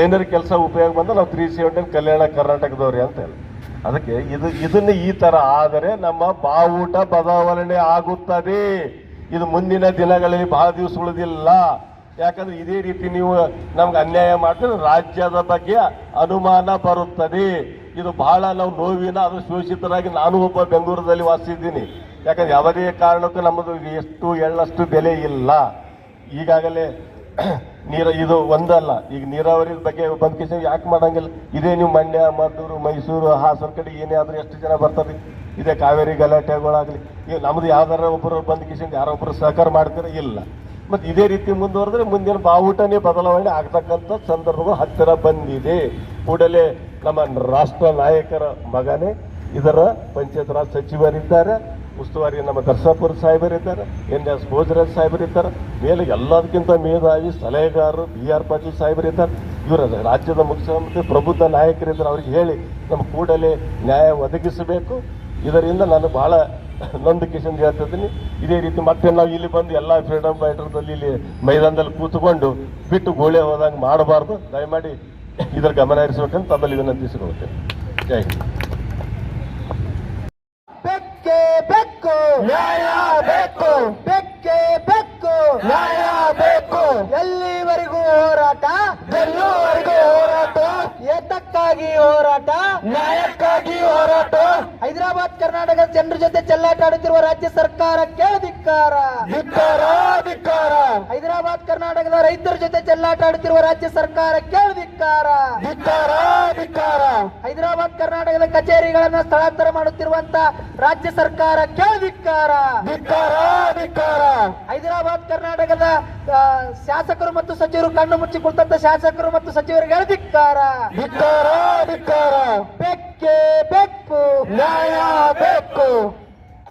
ಏನಾರ ಕೆಲಸ ಉಪಯೋಗ ಬಂದ್ರೆ ನಾವು ತ್ರೀ ಸೆವೆಂಟೀನ್ ಕಲ್ಯಾಣ ಕರ್ನಾಟಕದವ್ರಿ ಅಂತ ಹೇಳಿ. ಅದಕ್ಕೆ ಇದು, ಇದನ್ನ ಈ ತರ ಆದರೆ ನಮ್ಮ ಬಾವುಟ ಬದಲಾವಣೆ ಆಗುತ್ತದೆ. ಇದು ಮುಂದಿನ ದಿನಗಳಲ್ಲಿ ಬಹಳ ದಿವಸ ಉಳಿದಿಲ್ಲ. ಯಾಕಂದ್ರೆ ಇದೇ ರೀತಿ ನೀವು ನಮ್ಗೆ ಅನ್ಯಾಯ ಮಾಡಿದ್ರೆ ರಾಜ್ಯದ ಬಗ್ಗೆ ಅನುಮಾನ ಬರುತ್ತದೆ. ಇದು ಬಹಳ ನಾವು ನೋವಿನ, ಅದು ಶೋಷಿತರಾಗಿ ನಾನು ಒಬ್ಬ ಬೆಂಗಳೂರಲ್ಲಿ ವಾಸಿಸಿದ್ದೀನಿ ಯಾಕಂದ್ರೆ ಯಾವುದೇ ಕಾರಣಕ್ಕೂ ನಮ್ಮದು ಎಷ್ಟು, ಎಳ್ಳಷ್ಟು ಬೆಲೆ ಇಲ್ಲ. ಈಗಾಗಲೇ ನೀರ ಇದು ಒಂದಲ್ಲ. ಈಗ ನೀರಾವರಿ ಬಗ್ಗೆ ಬಂದ ಕೇಸ ಯಾಕೆ ಮಾಡಂಗಿಲ್ಲ? ಇದೇ ನೀವು ಮಂಡ್ಯ, ಮದ್ದೂರು, ಮೈಸೂರು, ಹಾಸನ ಕಡೆ ಏನೇ ಆದ್ರೂ ಎಷ್ಟು ಜನ ಬರ್ತಾರೆ? ಇದೇ ಕಾವೇರಿ ಗಲಾಟೆಗಳಾಗಲಿ ಈಗ ನಮ್ದು ಯಾವ್ದಾರ ಒಬ್ಬರು ಬಂದ ಯಾರೋ ಒಬ್ಬರು ಸಹಕಾರ ಮಾಡ್ತಾರೆ? ಇಲ್ಲ. ಮತ್ತೆ ಇದೇ ರೀತಿ ಮುಂದುವರೆದ್ರೆ ಮುಂದಿನ ಬಾವುಟನೇ ಬದಲಾವಣೆ ಆಗ್ತಕ್ಕಂಥ ಸಂದರ್ಭಗಳು ಹತ್ತಿರ ಬಂದಿದೆ. ಕೂಡಲೇ ನಮ್ಮ ರಾಷ್ಟ್ರ ನಾಯಕರ ಮಗನೇ ಇದರ ಪಂಚಾಯತ್ ರಾಜ್ ಸಚಿವರಿದ್ದಾರೆ. ಉಸ್ತುವಾರಿ ನಮ್ಮ ದರ್ಸಾಪುರ ಸಾಹೇಬರಿದ್ದಾರೆ ಎನ್ ಎಸ್ ಭೋಜರಾಜ್ ಸಾಹೇಬರಿದ್ದಾರೆ ಮೇಲೆ ಎಲ್ಲದಕ್ಕಿಂತ ಮೇಧಾವಿ ಸಲಹೆಗಾರರು ಬಿ ಆರ್ ಪಾಟೀಲ್ ಸಾಹೇಬರಿದ್ದಾರೆ ಇವರ ರಾಜ್ಯದ ಮುಖ್ಯಮಂತ್ರಿ, ಪ್ರಬುದ್ಧ ನಾಯಕರಿದ್ದಾರೆ ಅವ್ರಿಗೆ ಹೇಳಿ ನಮ್ಮ ಕೂಡಲೇ ನ್ಯಾಯ ಒದಗಿಸಬೇಕು. ಇದರಿಂದ ನಾನು ನೊಂದು ಕಿಶನ್ ಹೇಳ್ತಿದ್ದೀನಿ ಇದೇ ರೀತಿ ಮತ್ತೆ ನಾವು ಇಲ್ಲಿ ಬಂದು ಎಲ್ಲ ಫ್ರೀಡಮ್ ಫೈಟರ್ದಲ್ಲಿ ಇಲ್ಲಿ ಮೈದಾನದಲ್ಲಿ ಕೂತ್ಕೊಂಡು ಬಿಟ್ಟು ಗೋಳೆ ಹೋದಂಗೆ ಮಾಡಬಾರ್ದು. ದಯಮಾಡಿ ಇದರ ಗಮನ ಹರಿಸಬೇಕಂತ ತಮ್ಮಲ್ಲಿ ವಿನಂತಿಸಿಕೊಳ್ತೇನೆ. ಜೈ. ಬೆಕ್ಕೆ ಬೆಕ್ಕು. ನ್ಯಾಯ ಬೇಕು. ಬೆಕ್ಕೆ ಬೆಕ್ಕು. ನ್ಯಾಯ ಬೇಕು. ಎಲ್ಲಿವರೆಗೂ ಹೋರಾಟ? ಎಲ್ಲೂವರೆಗೂ ಹೋರಾಟ? ಏತಕ್ಕಾಗಿ ಹೋರಾಟ? ನ್ಯಾಯಕ್ಕಾಗಿ ಹೋರಾಟ? ಹೈದರಾಬಾದ್ ಕರ್ನಾಟಕದ ಜನರ ಜೊತೆ ಚೆಲ್ಲಾಟ ಆಡುತ್ತಿರುವ ರಾಜ್ಯ ಸರ್ಕಾರಕ್ಕೆ ಧಿಕ್ಕಾರ ಧಿಕ್ಕಾರ. ಕರ್ನಾಟಕದ ರೈತರ ಜೊತೆ ಚೆಲ್ಲಾಟ ಆಡುತ್ತಿರುವ ರಾಜ್ಯ ಸರ್ಕಾರ ಧಿಕ್ಕಾರ. ಧಿಕ್ಕಾರ ಹೈದರಾಬಾದ್ ಕರ್ನಾಟಕದ ಕಚೇರಿಗಳನ್ನ ಸ್ಥಳಾಂತರ ಮಾಡುತ್ತಿರುವಂತ ರಾಜ್ಯ ಸರ್ಕಾರ ಧಿಕ್ಕಾರ. ಹೈದರಾಬಾದ್ ಕರ್ನಾಟಕದ ಶಾಸಕರು ಮತ್ತು ಸಚಿವರು ಕಣ್ಣು ಮುಚ್ಚಿ ಕುಳಿತಂತ ಶಾಸಕರು ಮತ್ತು ಸಚಿವರಿಗೆ ಧಿಕ್ಕಾರ. ಧಿಕ್ಕಾರ ಬೆಕ್ಕೆ ಬೆಕ್ಕು. ನ್ಯಾಯ ಬೇಕು